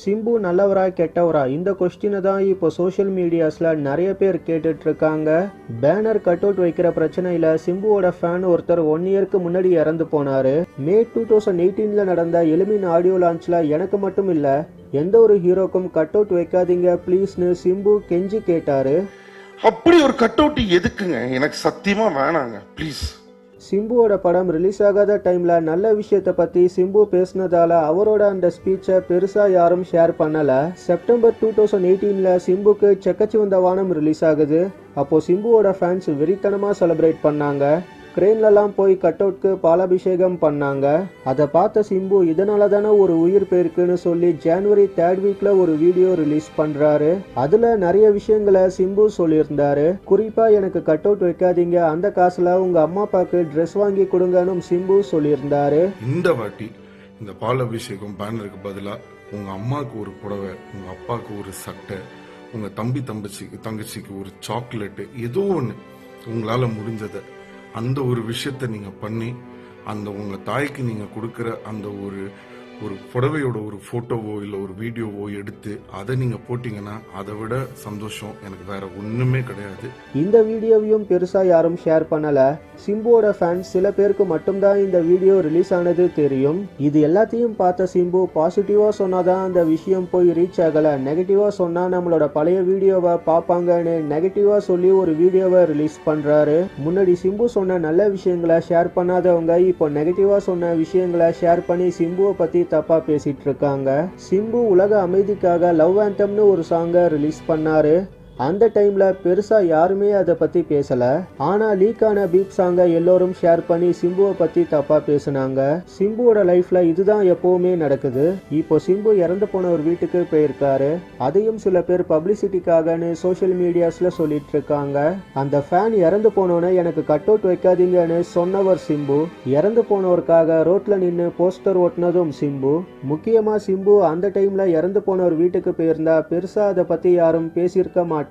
சிம்பு நல்லவரா கெட்டவரா? இந்த கொஸ்டினை தான் இப்போ சோஷியல் மீடியாஸில் நிறைய பேர் கேட்டுட்ருக்காங்க. பேனர் கட் அவுட் வைக்கிற பிரச்சனையில் சிம்புவோட ஃபேன் ஒருத்தர் ஒன் இயருக்கு முன்னாடி இறந்து போனாரு. மே டூ தௌசண்ட் எயிட்டீனில் நடந்த எலுமின் ஆடியோ லான்ச்சில் எனக்கு மட்டும் இல்லை எந்த ஒரு ஹீரோக்கும் கட் அவுட் வைக்காதீங்க ப்ளீஸ்னு சிம்பு கெஞ்சி கேட்டார். அப்படி ஒரு கட் அவுட் எதுக்குங்க? எனக்கு சத்தியமாக வேணாங்க ப்ளீஸ் சிம்புவோட படம் ரிலீஸ் ஆகாத டைமில் நல்ல விஷயத்தை பற்றி சிம்பு பேசினதால அவரோட அந்த ஸ்பீச்சை பெருசாக யாரும் ஷேர் பண்ணலை. செப்டம்பர் டூ தௌசண்ட் எயிட்டீனில் சிம்புக்கு செக்கச்சி வந்த வானம் ரிலீஸ் ஆகுது. அப்போது சிம்புவோட ஃபேன்ஸ் வெறித்தனமாக செலிப்ரேட் பண்ணாங்க. கிரெயின்லலாம் போய் கட் அவுட்க்கு பாலாபிஷேகம் பண்ணாங்க. அதை பார்த்த சிம்பு இதனால தானே ஒரு உயிர் போயிருக்குன்னு சொல்லி ஜனவரி தேர்ட் வீக்ல ஒரு வீடியோ ரிலீஸ் பண்றாரு. அதுல நிறைய விஷயங்களை சிம்பு சொல்லியிருந்தாரு. குறிப்பா எனக்கு கட் அவுட் வைக்காதீங்க. அந்த காசுல உங்க அம்மா அப்பாவுக்கு ட்ரெஸ் வாங்கி கொடுங்கன்னு சிம்பு சொல்லியிருந்தாரு. இந்த வாட்டி இந்த பாலாபிஷேகம் பேனருக்கு பதிலா உங்க அம்மாவுக்கு ஒரு புடவை உங்க அப்பாவுக்கு ஒரு சட்டை உங்க தம்பி தம்பச்சிக்கு தங்கச்சிக்கு ஒரு சாக்லேட்டு ஏதோ ஒன்று உங்களால் முடிஞ்சதை அந்த ஒரு விஷயத்த நீங்கள் பண்ணி அந்த உங்கள் தாய்க்கு நீங்கள் கொடுக்குற அந்த ஒரு ஒரு புடவையோட ஒரு ஃபோட்டோவோ இல்லை ஒரு வீடியோவோ எடுத்து அதை நீங்கள் போட்டிங்கன்னா அதை விட சந்தோஷம் எனக்கு வேற ஒன்றுமே கிடையாது. இந்த வீடியோவையும் பெருசாக யாரும் ஷேர் பண்ணலை. சிம்புவோட ஃபேன்ஸ் சில பேருக்கு மட்டும்தான் இந்த வீடியோ ரிலீஸ் ஆனது தெரியும். இது எல்லாத்தையும் பார்த்த சிம்பு பாசிட்டிவா சொன்னாதான் அந்த விஷயம் போய் ரீச் ஆகலை. நெகட்டிவாக சொன்னால் நம்மளோட பழைய வீடியோவை பார்ப்பாங்கன்னு நெகட்டிவாக சொல்லி ஒரு வீடியோவை ரிலீஸ் பண்ணுறாரு முன்னாடி சிம்பு சொன்ன நல்ல விஷயங்களை ஷேர் பண்ணாதவங்க இப்போ நெகட்டிவாக சொன்ன விஷயங்களை ஷேர் பண்ணி சிம்புவை பற்றி தப்பா பேசிகிட்டு இருக்காங்க. சிம்பு உலக அமைதிக்காக லவ் ஆந்தம்னு ஒரு சாங்கை ரிலீஸ் பண்ணாரு. அந்த டைமில் பெருசாக யாருமே அதை பற்றி பேசலை. ஆனால் லீக் ஆன பீப் சாங்கை எல்லோரும் ஷேர் பண்ணி சிம்புவை பற்றி தப்பாக பேசுனாங்க. சிம்புவோட லைஃப்பில் இதுதான் எப்போவுமே நடக்குது. இப்போ சிம்பு இறந்து போன ஒரு வீட்டுக்கு போயிருக்காரு. அதையும் சில பேர் பப்ளிசிட்டிக்காகன்னு சோஷியல் மீடியாஸில் சொல்லிட்டு இருக்காங்க. அந்த ஃபேன் இறந்து போனோன்னு எனக்கு கட் அவுட் வைக்காதீங்கன்னு சொன்னவர் சிம்பு. இறந்து போனவருக்காக ரோட்டில் நின்று போஸ்டர் ஒட்டினதும் சிம்பு. முக்கியமாக சிம்பு அந்த டைமில் இறந்து போன ஒரு வீட்டுக்கு போயிருந்தா பெருசாக அதை பற்றி யாரும் பேசியிருக்க மாட்டாங்க.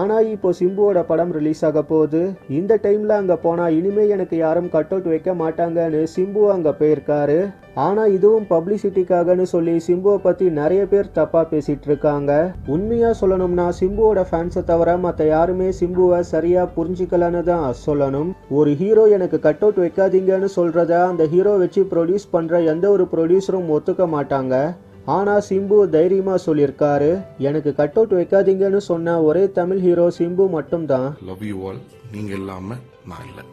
ஆனா இப்போ சிம்புவோட படம் ரிலீஸ் ஆக போகுது. இந்த டைம்ல அங்க போனா இனிமே எனக்கு யாரும் கட் அவுட் வைக்க மாட்டாங்கன்னு சிம்பு அங்க போயிருக்காரு. ஆனா இதுவும் பப்ளிசிட்டிக்காகன்னு சொல்லி சிம்புவை பத்தி நிறைய பேர் தப்பா பேசிட்டு இருக்காங்க. உண்மையா சொல்லணும்னா சிம்புவோட ஃபேன்ஸை தவிர மற்ற யாருமே சிம்புவை சரியா புரிஞ்சுக்கலன்னு தான் சொல்லணும். ஒரு ஹீரோ எனக்கு கட் அவுட் வைக்காதீங்கன்னு சொல்றத அந்த ஹீரோ வச்சு ப்ரொடியூஸ் பண்ற எந்த ஒரு ப்ரொடியூசரும் ஒத்துக்க மாட்டாங்க. ஆனால் சிம்பு தைரியமாக சொல்லியிருக்காரு. எனக்கு கட் அவுட் வைக்காதீங்கன்னு சொன்ன ஒரே தமிழ் ஹீரோ சிம்பு மட்டும்தான். லவ் யூ ஆல் நீங்கள் இல்லாமல் நான் இல்லை.